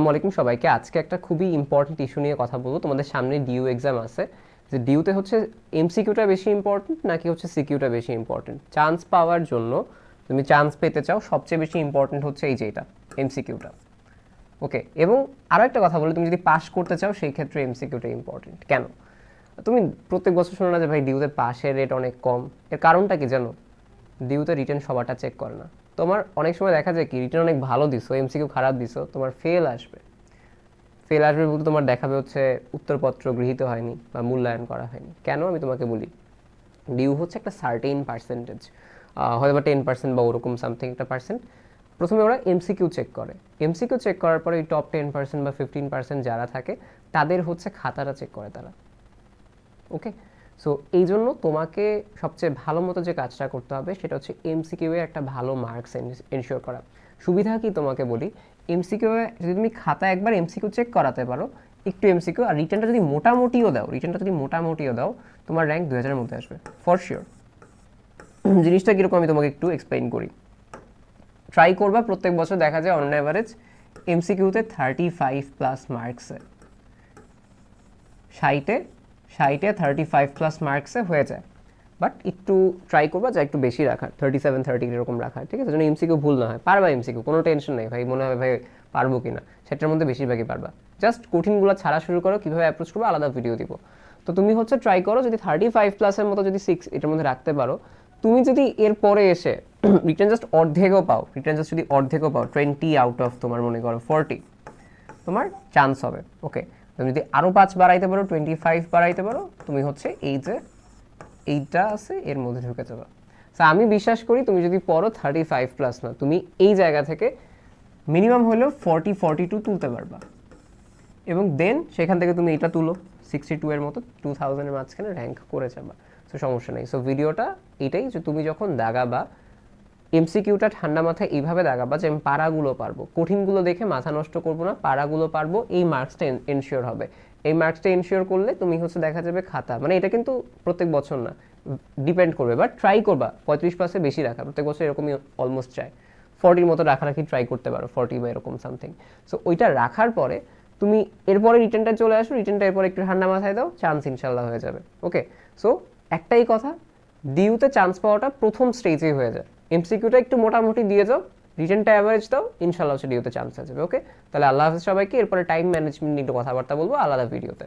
আসসালামাইকুম সবাইকে। আজকে একটা খুবই ইম্পর্টেন্ট ইস্যু নিয়ে কথা বলব। তোমাদের সামনে ডিউ এক্সাম আছে। যে ডিউতে হচ্ছে এমসিকিউটা বেশি ইম্পর্টেন্ট নাকি হচ্ছে সিকিউটা বেশি ইম্পর্টেন্ট চান্স পাওয়ার জন্য তুমি চান্স পেতে চাও। সবচেয়ে বেশি ইম্পর্টেন্ট হচ্ছে এই যে এটা এমসিকিউটা ওকে এবং আরও একটা কথা বলি, তুমি যদি পাস করতে চাও, সেই ক্ষেত্রে এমসিকিউটা ইম্পর্টেন্ট কেন? তুমি প্রত্যেক বছর শোনো না যে ভাই ডিউতে পাসের রেট অনেক কম। এর কারণটা কি জানো? ডিউতে রিটার্ন সবারটা চেক করে না। তোমার অনেক সময় দেখা যায় কি রিটার্ন অনেক ভালো দিছো এমসিকিউ খারাপ দিছো, তোমার ফেল আসবে। ফেল আসবে বলতে তোমার দেখাবে হচ্ছে উত্তরপত্র গৃহীত হয়নি বা মূল্যায়ন করা হয়নি। কেন? আমি তোমাকে বলি। ডিউ হচ্ছে একটা সার্টেইন পার্সেন্টেজ হয়তো বা টেন পার্সেন্ট বা ওরকম সামথিং একটা পার্সেন্ট প্রথমে ওরা এমসিকিউ চেক করে। এমসিকিউ চেক করার পরে ওই টপ টেন পার্সেন্ট বা ফিফটিন পার্সেন্ট যারা থাকে, তাদের হচ্ছে খাতাটা চেক করে তারা। ওকে সো এই জন্য তোমাকে সবচেয়ে ভালো মতো যে কাজটা করতে হবে সেটা হচ্ছে এমসিকিউ একটা ভালো মার্কস এনশিওর করা। সুবিধা কি তোমাকে বলি? এমসিকিউ যদি তুমি খাতা একবার এমসিকিউ চেক করাতে পারো, একটু এমসিকিউ আর রিটার্নটা যদি মোটামুটিও দাও রিটার্নটা যদি মোটামুটিও দাও, তোমার র্যাঙ্ক দু হাজারের মধ্যে আসবে ফর শিওর জিনিসটা কীরকম আমি তোমাকে একটু এক্সপ্লেইন করি। ট্রাই করবা, প্রত্যেক বছর দেখা যায় অন অ্যাভারেজ এমসিকিউতে থার্টি ফাইভ প্লাস মার্কসে ষাটে ষাটে থার্টি ফাইভ প্লাস মার্কসে হয়ে যায়। বাট একটু ট্রাই করবা যা একটু বেশি রাখার থার্টি সেভেন থার্টি এরকম রাখার ঠিক আছে? যেন এমসিকিউ ভুল না হয়। পারবা এমসিকিউ কোনো টেনশন নেই ভাই, মনে হয় ভাই পারব কি না। সেটার মধ্যে বেশিরভাগই পারবা। জাস্ট কঠিনগুলো ছাড়া শুরু করো, কীভাবে অ্যাপ্রোচ করব আলাদা ভিডিও দিব। তো তুমি হচ্ছে ট্রাই করো, যদি থার্টি ফাইভ প্লাসের মতো যদি সিক্স এটার মধ্যে রাখতে পারো, তুমি যদি এর পরে এসে রিটার্ন জাস্ট অর্ধেকও পাও রিটার্ন জাস্ট যদি অর্ধেকও পাও টোয়েন্টি আউট অফ তোমার মনে করো ফোরটি তোমার চান্স হবে ওকে তুমি যদি আরও পাঁচ বাড়াইতে পারো টোয়েন্টি ফাইভ বাড়াইতে পারো, তুমি হচ্ছে এই যে এইটা আছে, এর মধ্যে ঢুকে যাবে। সো আমি বিশ্বাস করি তুমি যদি পড়ো থার্টি ফাইভ প্লাস না, তুমি এই জায়গা থেকে মিনিমাম হলেও ফর্টি ফর্টি টু তুলতে পারবা। এবং দেন সেখান থেকে তুমি এটা তুলো সিক্সটি টু এর মতো টু থাউজেন্ডের মাঝখানে র্যাঙ্ক করে যাবা। সো সমস্যা নেই। সো ভিডিওটা এটাই যে তুমি যখন দাগাবা এমসিকিউটা ঠান্ডা মাথায় এইভাবে দাগাবা যে আমি পাড়াগুলো পারব। কঠিনগুলো দেখে মাথা নষ্ট করব না, পাড়াগুলো পারব, এই মার্কসটা এনশিওর হবে। এই মার্কসটা এনশিওর করলে তুমি হচ্ছে দেখা যাবে খাতা মানে এটা কিন্তু প্রত্যেক বছর না ডিপেন্ড করবে বাট ট্রাই করবা, পঁয়ত্রিশ পার্সেন্ট বেশি রাখা, প্রত্যেক বছর এরকমই অলমোস্ট চায় ফর্টির মতো রাখারাখি ট্রাই করতে পারো ফর্টি বা এরকম সামথিং সো ওইটা রাখার পরে তুমি এরপরে রিটার্নটা চলে আসো রিটার্নটা এরপরে একটু ঠান্ডা মাথায় দাও চান্স ইনশাল্লাহ হয়ে যাবে। ওকে সো একটাই কথা ডিউতে চান্স পাওয়াটা প্রথম স্টেজেই হয়ে যায়। এমসিকিউটা একটু মোটামুটি দিয়ে যাও রিটার্নটা অ্যাভারেজ দাও ইনশাল্লাহ সেটি হতে চান্স আছে। ওকে তাহলে আল্লাহ হাফিজ সবাইকে, এরপরে টাইম ম্যানেজমেন্ট নিয়ে একটু কথাবার্তা বলব, আলাদা ভিডিওতে